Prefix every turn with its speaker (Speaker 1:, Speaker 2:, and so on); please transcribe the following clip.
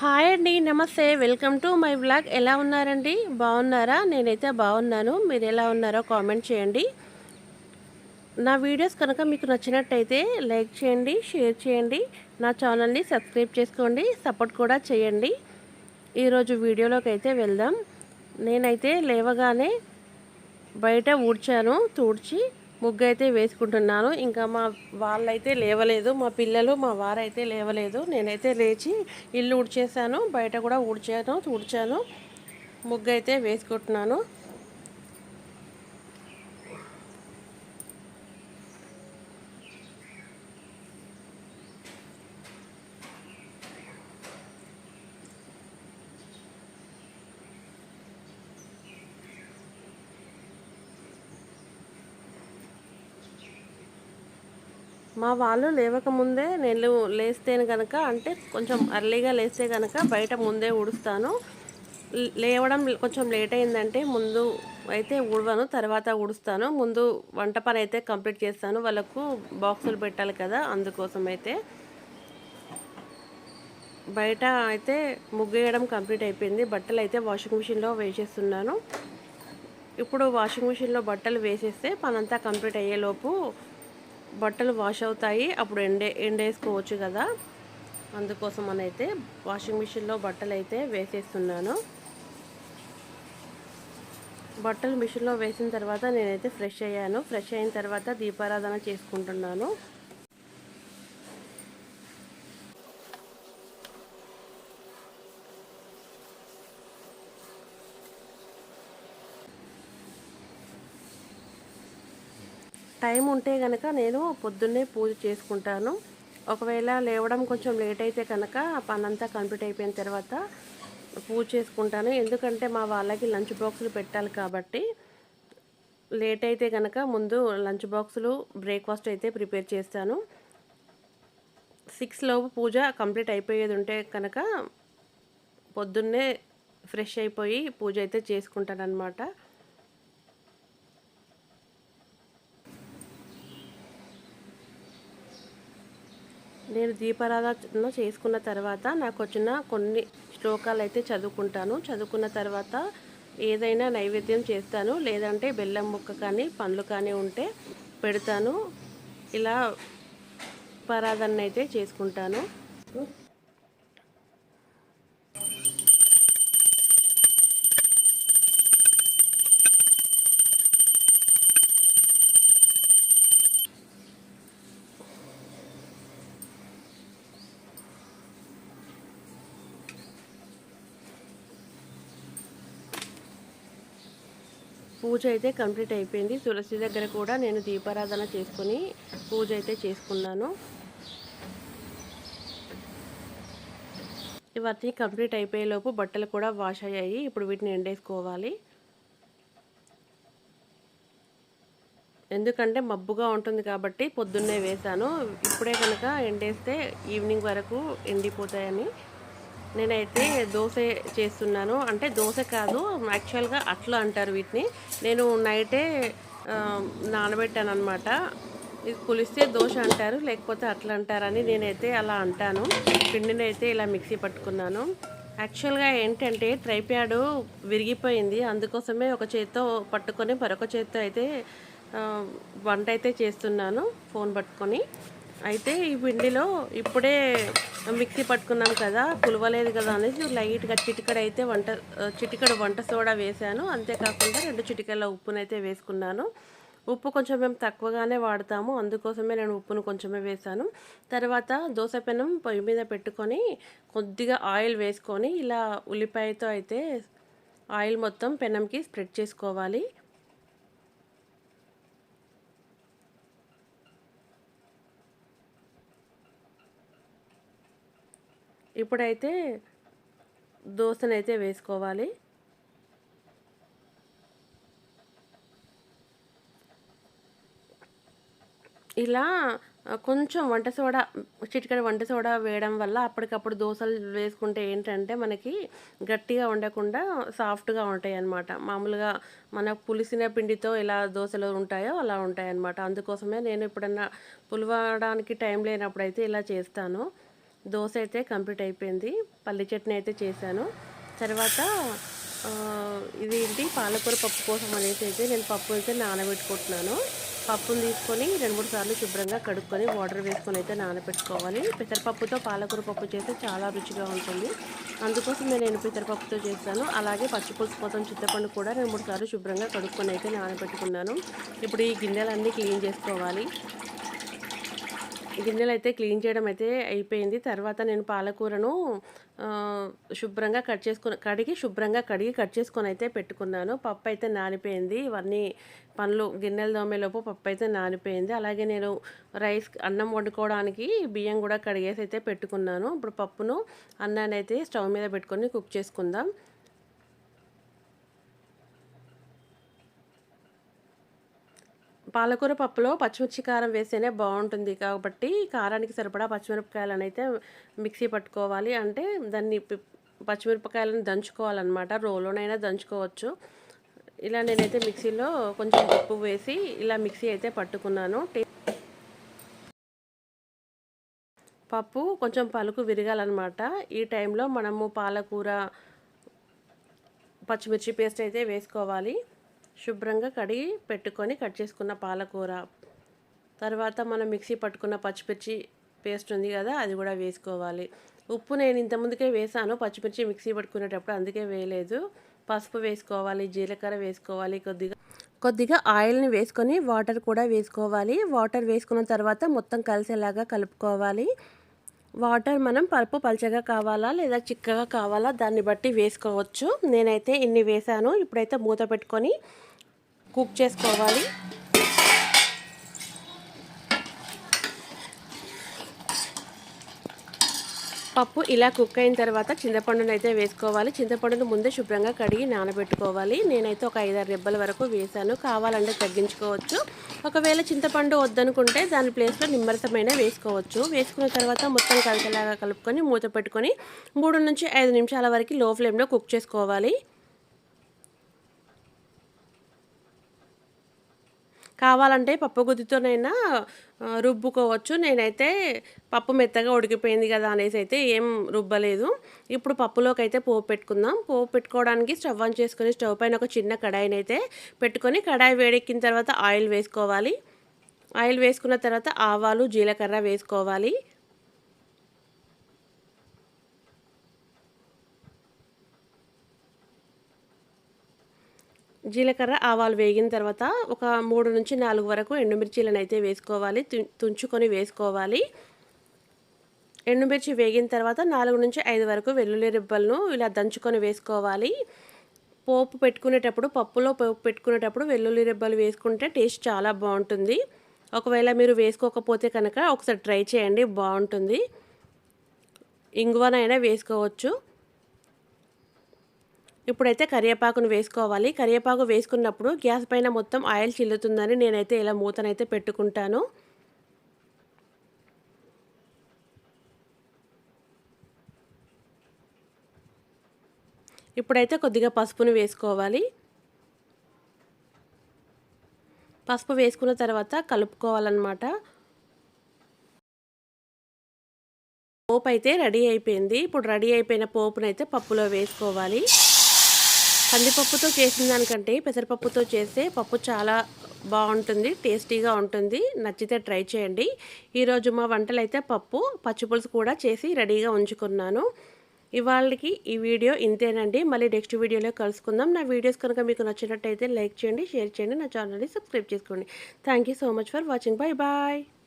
Speaker 1: Hi అండి నమస్తే. Welcome to my blog ఎలా ఉన్నారండి? బాగున్నారా? నేనైతే బాగున్నాను. మీరు ఎలా ఉన్నారో కామెంట్ చేయండి. నా వీడియోస్ కనుక మీకు నచ్చినట్టయితే లైక్ చేయండి షేర్ చేయండి. నా ఛానల్ని సబ్స్క్రైబ్ చేసుకోండి సపోర్ట్ కూడా చేయండి. ఈరోజు వీడియోలోకి అయితే వెళ్దాం. నేనైతే లేవగానే బయట ఊడ్చాను తూడ్చి ముగ్గు అయితే వేసుకుంటున్నాను. ఇంకా మా వాళ్ళైతే లేవలేదు మా పిల్లలు మా వారైతే లేవలేదు. నేనైతే లేచి ఇల్లు ఊడ్చేసాను బయట కూడా ఊడ్చాను తుడిచాను ముగ్గు అయితే వేసుకుంటున్నాను. మా వాళ్ళు లేవకముందే నేను లేస్తేను కనుక అంటే కొంచెం అర్లీగా లేస్తే కనుక బయట ముందే ఊడుస్తాను. లేవడం కొంచెం లేట్ అయిందంటే ముందు అయితే ఊడవను తర్వాత ఊడుస్తాను. ముందు వంట పని అయితే కంప్లీట్ చేస్తాను. వాళ్ళకు బాక్సులు పెట్టాలి కదా అందుకోసం అయితే. బయట అయితే ముగ్గేయడం కంప్లీట్ అయిపోయింది. బట్టలు అయితే వాషింగ్ మిషన్లో వేసేస్తున్నాను. ఇప్పుడు వాషింగ్ మిషన్లో బట్టలు వేసేస్తే పనంతా కంప్లీట్ అయ్యేలోపు బట్టలు వాష్ అవుతాయి. అప్పుడు ఎండే ఎండేసుకోవచ్చు కదా. అందుకోసం అని అయితే వాషింగ్ మిషన్లో బట్టలు అయితే వేసేస్తున్నాను. బట్టలు మిషన్లో వేసిన తర్వాత నేనైతే ఫ్రెష్ అయ్యాను. ఫ్రెష్ అయిన తర్వాత దీపారాధన చేసుకుంటున్నాను. టైం ఉంటే కనుక నేను పొద్దున్నే పూజ చేసుకుంటాను. ఒకవేళ లేవడం కొంచెం లేట్ అయితే కనుక పనంతా కంప్లీట్ అయిపోయిన తర్వాత పూజ చేసుకుంటాను. ఎందుకంటే మా వాళ్ళకి లంచ్ బాక్సులు పెట్టాలి కాబట్టి లేట్ అయితే కనుక ముందు లంచ్ బాక్సులు బ్రేక్ఫాస్ట్ అయితే ప్రిపేర్ చేస్తాను. సిక్స్ లోపు పూజ కంప్లీట్ అయిపోయేది ఉంటే కనుక పొద్దున్నే ఫ్రెష్ అయిపోయి పూజ అయితే చేసుకుంటాను నేను దీపారాధన చేసుకున్న తర్వాత నాకు వచ్చిన కొన్ని శ్లోకాలు అయితే చదువుకుంటాను. చదువుకున్న తర్వాత ఏదైనా నైవేద్యం చేస్తాను. లేదంటే బెల్లం ముక్క కానీ పండ్లు కానీ ఉంటే పెడతాను. ఇలా పరాధన అయితే చేసుకుంటాను. పూజ అయితే కంప్లీట్ అయిపోయింది. తులసి దగ్గర కూడా నేను దీపారాధన చేసుకుని పూజ అయితే చేసుకున్నాను. ఇవన్నీ కంప్లీట్ అయిపోయేలోపు బట్టలు కూడా వాష్ అయ్యాయి. ఇప్పుడు వీటిని ఎండేసుకోవాలి. ఎందుకంటే మబ్బుగా ఉంటుంది కాబట్టి పొద్దున్నే వేశాను. ఇప్పుడే కనుక ఎండేస్తే ఈవినింగ్ వరకు ఎండిపోతాయని నేనైతే దోశ చేస్తున్నాను. అంటే దోశ కాదు యాక్చువల్గా అట్లు అంటారు వీటిని. నేను నైటే నానబెట్టాను అనమాట ఇది పులిస్తే దోశ అంటారు లేకపోతే అట్లా అంటారని నేనైతే అలా అంటాను. పిండిని అయితే ఇలా మిక్సీ పట్టుకున్నాను. యాక్చువల్గా ఏంటంటే ట్రైప్యాడ్ విరిగిపోయింది. అందుకోసమే ఒక చేత్తో పట్టుకొని మరొక చేత్తో అయితే వంట అయితే చేస్తున్నాను ఫోన్ పట్టుకొని. అయితే ఈ పిండిలో ఇప్పుడే మిక్సీ పట్టుకున్నాం కదా పులవలేదు కదా అనేసి లైట్గా చిటికడ అయితే వంట చిటికడ వంట సోడా వేశాను. అంతేకాకుండా రెండు చిటికల ఉప్పునైతే వేసుకున్నాను. ఉప్పు కొంచెం మేము తక్కువగానే వాడతాము అందుకోసమే నేను ఉప్పును కొంచెమే వేసాను తర్వాత దోశ పెనం పొయ్యి మీద పెట్టుకొని కొద్దిగా ఆయిల్ వేసుకొని ఇలా ఉల్లిపాయతో అయితే ఆయిల్ మొత్తం పెనంకి స్ప్రెడ్ చేసుకోవాలి. ఇప్పుడైతే దోశనైతే వేసుకోవాలి. ఇలా కొంచెం వంట సోడా చిటికడ వంట సోడా వేయడం వల్ల అప్పటికప్పుడు దోశలు వేసుకుంటే ఏంటంటే మనకి గట్టిగా ఉండకుండా సాఫ్ట్గా ఉంటాయి అన్నమాట మామూలుగా మన పులిసిన పిండితో ఎలా దోశలు ఉంటాయో అలా ఉంటాయి అన్నమాట అందుకోసమే నేను ఎప్పుడన్నా పులవడానికి టైం లేనప్పుడైతే ఇలా చేస్తాను. దోశ అయితే కంప్లీట్ అయిపోయింది. పల్లి చట్నీ అయితే చేశాను. తర్వాత ఇదేంటి ఇది ఏంటి? పాలకూర పప్పు కోసం అనేసి అయితే నేను పప్పు అయితే నానబెట్టుకుంటున్నాను. పప్పును తీసుకొని రెండు మూడు సార్లు శుభ్రంగా కడుక్కొని వాటర్ వేసుకొని అయితే నానబెట్టుకోవాలి. పెసరపప్పుతో పాలకూర పప్పు చేస్తే చాలా రుచిగా ఉంటుంది. అందుకోసం నేను పెసరపప్పుతో చేస్తాను. అలాగే పచ్చిపులుసు కోసం చింతపండు కూడా రెండు మూడు సార్లు శుభ్రంగా కడుక్కొని అయితే నానబెట్టుకున్నాను. ఇప్పుడు ఈ గిన్నెలన్నీ క్లీన్ చేసుకోవాలి. గిన్నెలు అయితే క్లీన్ చేయడం అయితే అయిపోయింది. తర్వాత నేను పాలకూరను శుభ్రంగా కట్ చేసుకుని కడిగి శుభ్రంగా కడిగి కట్ చేసుకొని అయితే పెట్టుకున్నాను. పప్పు అయితే నానిపోయింది. ఇవన్నీ పనులు గిన్నెలు దోమేలోపు పప్పు అయితే నానిపోయింది. అలాగే నేను రైస్ అన్నం వండుకోవడానికి బియ్యం కూడా కడిగేసి అయితే పెట్టుకున్నాను. ఇప్పుడు పప్పును అన్నాన్ని అయితే స్టవ్ మీద పెట్టుకొని కుక్ చేసుకుందాం. పాలకూర పప్పులో పచ్చిమిర్చి కారం వేస్తేనే బాగుంటుంది కాబట్టి కారానికి సరిపడా పచ్చిమిరపకాయలను అయితే మిక్సీ పట్టుకోవాలి. అంటే దాన్ని పచ్చిమిరపకాయలను దంచుకోవాలన్నమాట. రోలోనైనా దంచుకోవచ్చు. ఇలా నేనైతే మిక్సీలో కొంచెం ఉప్పు వేసి ఇలా మిక్సీ అయితే పట్టుకున్నాను. పప్పు కొంచెం పలుకు విరగాలన్నమాట. ఈ టైంలో మనము పాలకూర పచ్చిమిర్చి పేస్ట్ అయితే వేసుకోవాలి. శుభ్రంగా కడిగి పెట్టుకొని కట్ చేసుకున్న పాలకూర. తర్వాత మనం మిక్సీ పట్టుకున్న పచ్చిమిర్చి పేస్ట్ ఉంది కదా అది కూడా వేసుకోవాలి. ఉప్పు నేను ఇంతకుముందుకే వేసాను పచ్చిమిర్చి మిక్సీ పట్టుకునేటప్పుడు అందుకే వేయలేదు. పసుపు వేసుకోవాలి జీలకర్ర వేసుకోవాలి కొద్దిగా కొద్దిగా ఆయిల్ని వేసుకొని వాటర్ కూడా వేసుకోవాలి. వాటర్ వేసుకున్న తర్వాత మొత్తం కలిసేలాగా కలుపుకోవాలి. వాటర్ మనం పలుపు పల్చగా కావాలా లేదా చిక్కగా కావాలా దాన్ని బట్టి వేసుకోవచ్చు. నేనైతే ఇన్ని వేసాను. ఇప్పుడైతే మూత పెట్టుకొని కుక్ చేసుకోవాలి. పప్పు ఇలా కుక్ అయిన తర్వాత చింతపండును అయితే వేసుకోవాలి. చింతపండును ముందే శుభ్రంగా కడిగి నానబెట్టుకోవాలి. నేనైతే ఒక ఐదారు రెబ్బల వరకు వేసాను. కావాలంటే తగ్గించుకోవచ్చు. ఒకవేళ చింతపండు వద్దనుకుంటే దాని ప్లేస్లో నిమ్మరసమైన వేసుకోవచ్చు. వేసుకున్న తర్వాత మొత్తం కలిసేలాగా కలుపుకొని మూత పెట్టుకొని మూడు నుంచి ఐదు నిమిషాల వరకు లో ఫ్లేమ్లో కుక్ చేసుకోవాలి. కావాలంటే పప్పు గుత్తితోనైనా రుబ్బుకోవచ్చు. నేనైతే పప్పు మెత్తగా ఉడికిపోయింది కదా అనేసి అయితే ఏం రుబ్బలేదు. ఇప్పుడు పప్పులోకి అయితే పోపు పెట్టుకుందాం. పోపు పెట్టుకోవడానికి స్టవ్ ఆన్ చేసుకొని స్టవ్ పైన ఒక చిన్న కడాయిని అయితే పెట్టుకొని కడాయి వేడెక్కిన తర్వాత ఆయిల్ వేసుకోవాలి. ఆయిల్ వేసుకున్న తర్వాత ఆవాలు జీలకర్ర వేసుకోవాలి. జీలకర్ర ఆవాలు వేగిన తర్వాత ఒక మూడు నుంచి నాలుగు వరకు ఎండుమిర్చీలను అయితే వేసుకోవాలి. తు- తుంచుకొని వేసుకోవాలి. ఎండుమిర్చి వేగిన తర్వాత నాలుగు నుంచి ఐదు వరకు వెల్లుల్లి రిబ్బలను ఇలా దంచుకొని వేసుకోవాలి. పోపు పెట్టుకునేటప్పుడు పప్పులో పోపు పెట్టుకునేటప్పుడు వెల్లుల్లి రిబ్బలు వేసుకుంటే టేస్ట్ చాలా బాగుంటుంది. ఒకవేళ మీరు వేసుకోకపోతే కనుక ఒకసారి ట్రై చేయండి బాగుంటుంది. ఇంగువనైనా వేసుకోవచ్చు. ఇప్పుడైతే కరివేపాకును వేసుకోవాలి. కరివేపాకు వేసుకున్నప్పుడు గ్యాస్ పైన మొత్తం ఆయిల్ చిల్లుతుందని నేనైతే ఇలా మూతనైతే పెట్టుకుంటాను. ఇప్పుడైతే కొద్దిగా పసుపును వేసుకోవాలి. పసుపు వేసుకున్న తర్వాత కలుపుకోవాలన్నమాట. పోపు అయితే రెడీ అయిపోయింది. ఇప్పుడు రెడీ అయిపోయిన పోపునైతే పప్పులో వేసుకోవాలి. కందిపప్పుతో చేసిన దానికంటే పెసరపప్పుతో చేస్తే పప్పు చాలా బాగుంటుంది టేస్టీగా ఉంటుంది. నచ్చితే ట్రై చేయండి. ఈరోజు మా వంటలు అయితే పప్పు పచ్చిపులుసు కూడా చేసి రెడీగా ఉంచుకున్నాను. ఇవాళకి ఈ వీడియో ఇంతేనండి. మళ్ళీ నెక్స్ట్ వీడియోలో కలుసుకుందాం. నా వీడియోస్ కనుక మీకు నచ్చినట్టయితే లైక్ చేయండి షేర్ చేయండి నా ఛానల్ని సబ్స్క్రైబ్ చేసుకోండి. Thank you so much for watching bye bye